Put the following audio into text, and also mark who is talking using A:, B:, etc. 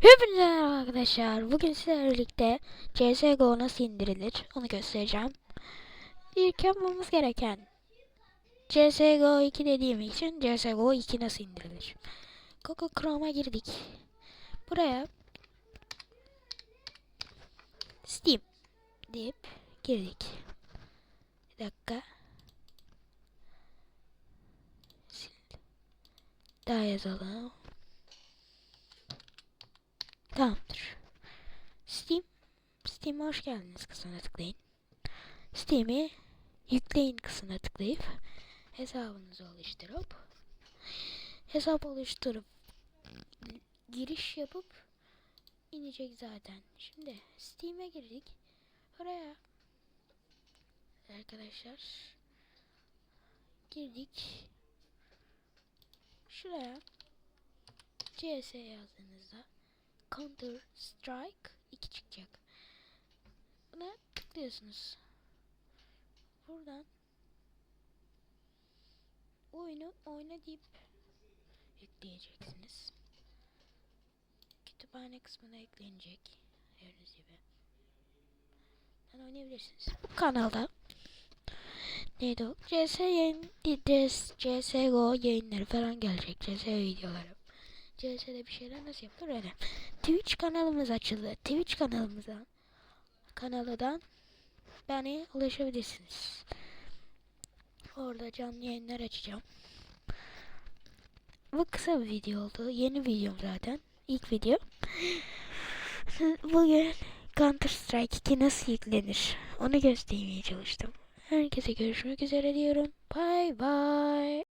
A: Hepinize merhaba arkadaşlar. Bugün sizlerle birlikte CSGO nasıl indirilir onu göstereceğim. İlk yapmamız gereken CSGO 2 dediğim için CSGO 2 nasıl indirilir? Google Chrome'a girdik. Buraya Steam deyip girdik. Bir dakika. Daha yazalım. Tamamdır. Steam. Steam'e hoş geldiniz kısmına tıklayın. Steam'i yükleyin kısmına tıklayıp hesabınızı oluşturup hesap oluşturup giriş yapıp inecek zaten. Şimdi Steam'e girdik. Oraya arkadaşlar girdik. Şuraya CS yazdığınızda Counter Strike 2 çıkacak. Buna tıklıyorsunuz. Buradan oyunu oyna deyip yükleyeceksiniz. Kütüphane kısmına eklenecek. Gördüğünüz gibi. Yani oynayabilirsiniz. Bu kanalda neydi o? CS yayın, CS, CSGO yayınları falan gelecek. CS videoları. CS'de bir şeyler nasıl yapılır öyle. Twitch kanalımız açıldı. Twitch kanalımıza kanalından bana ulaşabilirsiniz. Orada canlı yayınlar açacağım. Bu kısa bir video oldu. Yeni videom zaten. İlk video. Bugün Counter Strike 2 nasıl yüklenir? Onu göstermeye çalıştım. Herkese görüşmek üzere diyorum. Bye bye.